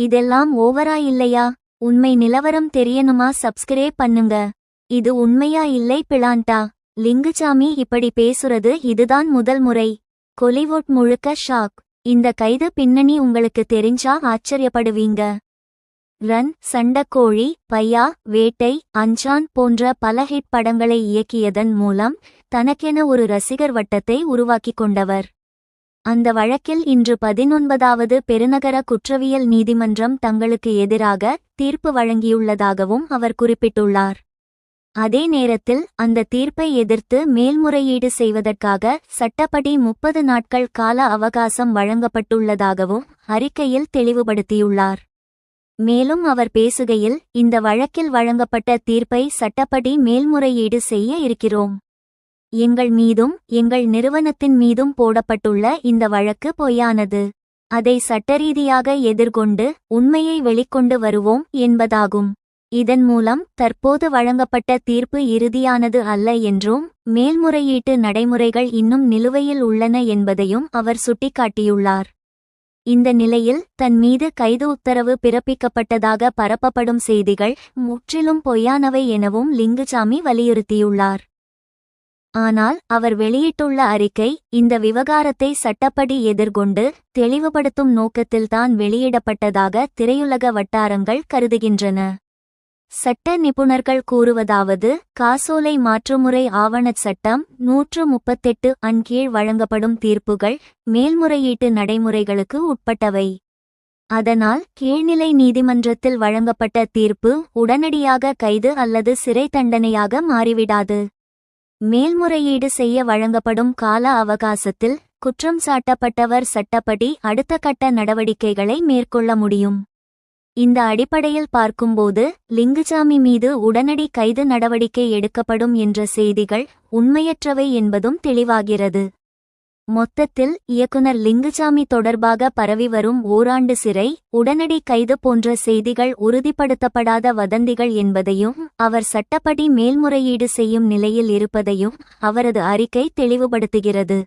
இதெல்லாம் ஓவரா இல்லையா? உண்மை நிலவரம் தெரியணுமா? சப்ஸ்கிரைப் பண்ணுங்க. இது உண்மையா இல்லை பிளான்டா? லிங்குசாமி இப்படி பேசுறது இதுதான் முதல் முறை. கொலிவுட் முழுக்க ஷாக். இந்த கைது பின்னணி உங்களுக்கு தெரிஞ்சா ஆச்சரியப்படுவீங்க. ரன் சண்டக்கோழி பையா வேட்டை அஞ்சான் போன்ற பல ஹிட் படங்களை இயக்கியதன் மூலம் தனக்கென ஒரு ரசிகர் வட்டத்தை உருவாக்கிக் கொண்டவர். அந்த வழக்கில் இன்று பதினொன்பதாவது பெருநகர குற்றவியல் நீதிமன்றம் தங்களுக்கு எதிராக தீர்ப்பு வழங்கியுள்ளதாகவும் அவர் குறிப்பிட்டுள்ளார். அதே நேரத்தில் அந்த தீர்ப்பை எதிர்த்து மேல்முறையீடு செய்வதற்காக சட்டப்படி முப்பது நாட்கள் கால அவகாசம் வழங்கப்பட்டுள்ளதாகவும் அறிக்கையில் தெளிவுபடுத்தியுள்ளார். மேலும் அவர் பேசுகையில் இந்த வழக்கில் வழங்கப்பட்ட தீர்ப்பை சட்டப்படி மேல்முறையீடு செய்ய இருக்கிறோம். எங்கள் மீதும் எங்கள் நிறுவனத்தின் மீதும் போடப்பட்டுள்ள இந்த வழக்கு பொய்யானது. அதை சட்டரீதியாக எதிர்கொண்டு உண்மையை வெளிக்கொண்டு வருவோம் என்பதாகும். இதன் மூலம் தற்போது வழங்கப்பட்ட தீர்ப்பு இறுதியானது அல்ல என்றும் மேல்முறையீட்டு நடைமுறைகள் இன்னும் நிலுவையில் உள்ளன என்பதையும் அவர் சுட்டிக்காட்டியுள்ளார். இந்த நிலையில் தன் மீது கைது உத்தரவு பிறப்பிக்கப்பட்டதாக பரப்பப்படும் செய்திகள் முற்றிலும் பொய்யானவை எனவும் லிங்குசாமி வலியுறுத்தியுள்ளார். ஆனால் அவர் வெளியிட்டுள்ள அறிக்கை இந்த விவகாரத்தை சட்டப்படி எதிர்கொண்டு தெளிவுபடுத்தும் நோக்கத்தில்தான் வெளியிடப்பட்டதாக திரையுலக வட்டாரங்கள் கருதுகின்றன. சட்ட நிபுணர்கள் கூறுவதாவது காசோலை மாற்றுமுறை ஆவணச் சட்டம் நூற்று முப்பத்தெட்டு அன் கீழ் வழங்கப்படும் தீர்ப்புகள் மேல்முறையீட்டு நடைமுறைகளுக்கு உட்பட்டவை. அதனால் கீழ்நிலை நீதிமன்றத்தில் வழங்கப்பட்ட தீர்ப்பு உடனடியாக கைது அல்லது சிறை தண்டனையாக மாறிவிடாது. மேல்முறையீடு செய்ய வழங்கப்படும் கால அவகாசத்தில் குற்றம் சாட்டப்பட்டவர் சட்டப்படி அடுத்த கட்ட நடவடிக்கைகளை மேற்கொள்ள முடியும். இந்த அடிப்படையில் பார்க்கும்போது லிங்குசாமி மீது உடனடி கைது நடவடிக்கை எடுக்கப்படும் என்ற செய்திகள் உண்மையற்றவை என்பதும் தெளிவாகிறது. மொத்தத்தில் இயக்குனர் லிங்குசாமி தொடர்பாக பரவி வரும் ஓராண்டு சிறை உடனடி கைது போன்ற செய்திகள் உறுதிப்படுத்தப்படாத வதந்திகள் என்பதையும் அவர் சட்டப்படி மேல்முறையீடு செய்யும் நிலையில் இருப்பதையும் அவரது அறிக்கை தெளிவுபடுத்துகிறது.